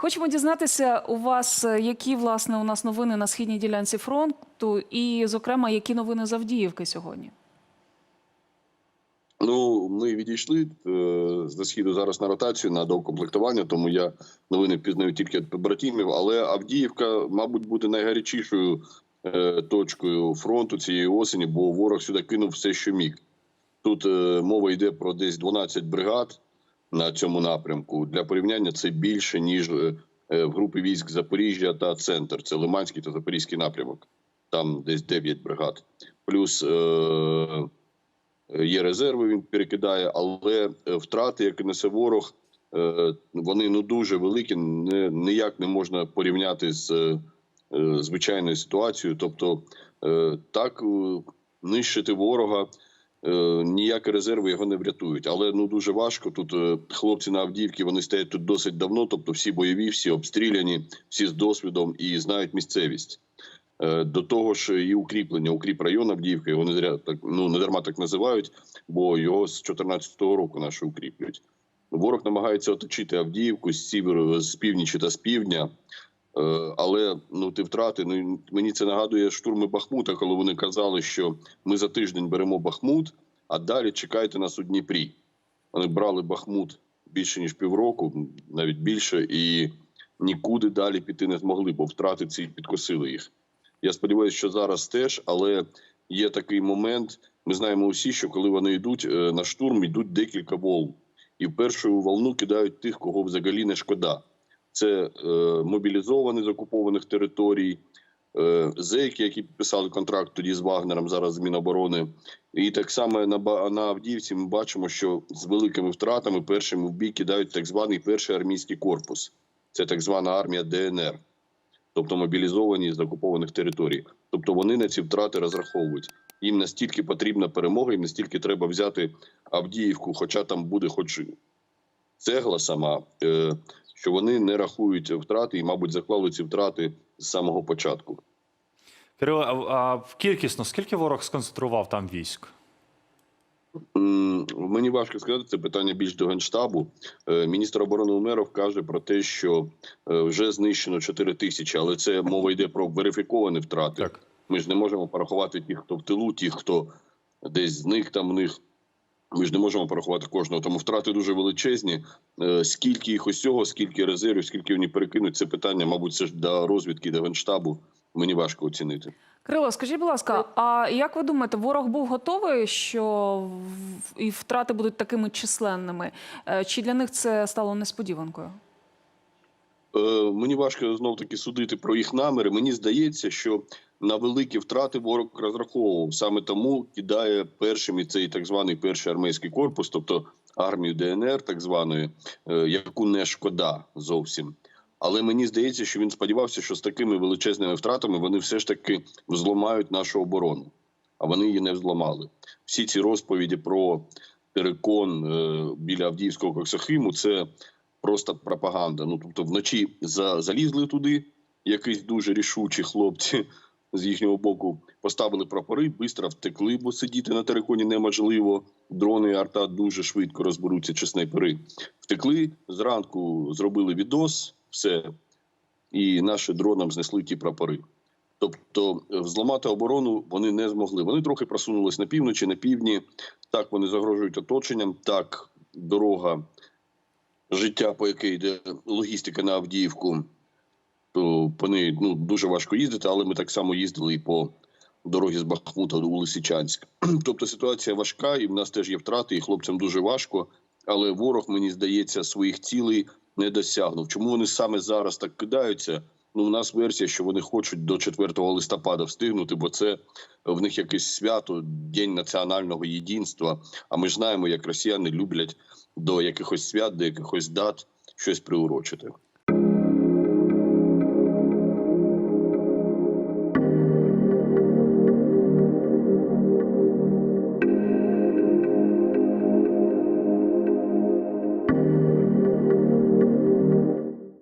Хочемо дізнатися у вас, е, які власне у нас новини на східній ділянці фронту, і, зокрема, які новини з Авдіївки сьогодні. Ну, ми відійшли е, з східу зараз на ротацію на доукомплектування, тому я новини пізнаю тільки від побратимів. Але Авдіївка, мабуть, буде найгарячішою е, точкою фронту цієї осені, бо ворог сюди кинув все, що міг. Тут мова йде про десь 12 бригад на цьому напрямку. Для порівняння це більше ніж е, е, в групі військ Запоріжжя та центр. Це Лиманський та Запорізький напрямок. Там десь 9 бригад. Плюс е, є резерви, він перекидає, але втрати, які несе ворог, вони ну дуже великі. Ніяк не можна порівняти з звичайною ситуацією. Тобто, так нищити ворога. Е, Ніякі резерви його не врятують, але ну дуже важко. Тут е, хлопці на Авдіївці вони стоять тут досить давно. Тобто, всі бойові, всі обстріляні, всі з досвідом і знають місцевість. Е, До того ж, і укріплення, укріп район Авдіївки, його не зря так ну не дарма так називають, бо його з 2014 року наші укріплюють. Ворог намагається оточити Авдіївку з сіверу, з північі та з півдня. Е, Але ну ти втрати. Ну мені це нагадує штурми Бахмута, коли вони казали, що ми за тиждень беремо Бахмут, а далі чекайте нас у Дніпрі. Вони брали Бахмут більше ніж півроку, навіть більше, і нікуди далі піти не змогли, бо втрати ці підкосили їх. Я сподіваюся, що зараз теж, але є такий момент. Ми знаємо усі, що коли вони йдуть е, на штурм, йдуть декілька волн, і в першу волну кидають тих, кого взагалі не шкода. Це е, мобілізовані з окупованих територій, е, зеки, які підписали контракт тоді з Вагнером, зараз з Міноборони. І так само на Авдіївці ми бачимо, що з великими втратами першими в бій кидають так званий перший армійський корпус. Це так звана армія ДНР тобто мобілізовані з окупованих територій. Тобто вони на ці втрати розраховують. Їм настільки потрібна перемога, їм настільки треба взяти Авдіївку, хоча там буде хоч цегла сама, е, що вони не рахують втрати і, мабуть, заклали ці втрати з самого початку. Кирило, а, кількісно скільки ворог сконцентрував там військ? Мені важко сказати, це питання більш до генштабу. Е, Міністр оборони Умеров каже про те, що е, вже знищено 4 тисячі, але це мова йде про верифіковані втрати. Так. Ми ж не можемо порахувати тих, хто в тилу, тих, хто десь зник там в них. Ми ж не можемо порахувати кожного, тому втрати дуже величезні. Е, Скільки їх усього, скільки резервів, скільки вони перекинуть, це питання, мабуть, це ж до розвідки, до генштабу. Мені важко оцінити. Крило, скажіть, будь ласка, а як ви думаєте, ворог був готовий, що і втрати будуть такими численними? Е, Чи для них це стало несподіванкою? Е, Мені важко знов таки судити про їх наміри. Мені здається, що на великі втрати ворог розраховував. Саме тому кидає першим і цей так званий перший армійський корпус, тобто армію ДНР, так званої, е, яку не шкода зовсім. Але мені здається, що він сподівався, що з такими величезними втратами вони все ж таки взломають нашу оборону, а вони її не взломали. Всі ці розповіді про терикон е, біля Авдіївського Коксахиму це просто пропаганда. Ну тобто, вночі за, залізли туди, якісь дуже рішучі хлопці з їхнього боку поставили прапори, швидко втекли, бо сидіти на териконі неможливо. Дрони арта дуже швидко розберуться, чи снайпери. Втекли зранку, зробили відос, все, і наші дронам знесли ті прапори. Тобто е, взламати оборону вони не змогли. Вони трохи просунулись на півночі, на півдні. Так вони загрожують оточенням. Так, дорога життя, по якій йде логістика на Авдіївку, то по неї ну, дуже важко їздити, але ми так само їздили і по дорогі з Бахмута до Лисичанськ. Тобто ситуація важка, і в нас теж є втрати, і хлопцям дуже важко. Але ворог, мені здається, своїх цілей не досягнув. Чому вони саме зараз так кидаються? Ну, у нас версія, що вони хочуть до 4 листопада встигнути, бо це в них якесь свято, день національного єдинства. А ми знаємо, як росіяни люблять до якихось свят, до якихось дат щось приурочити.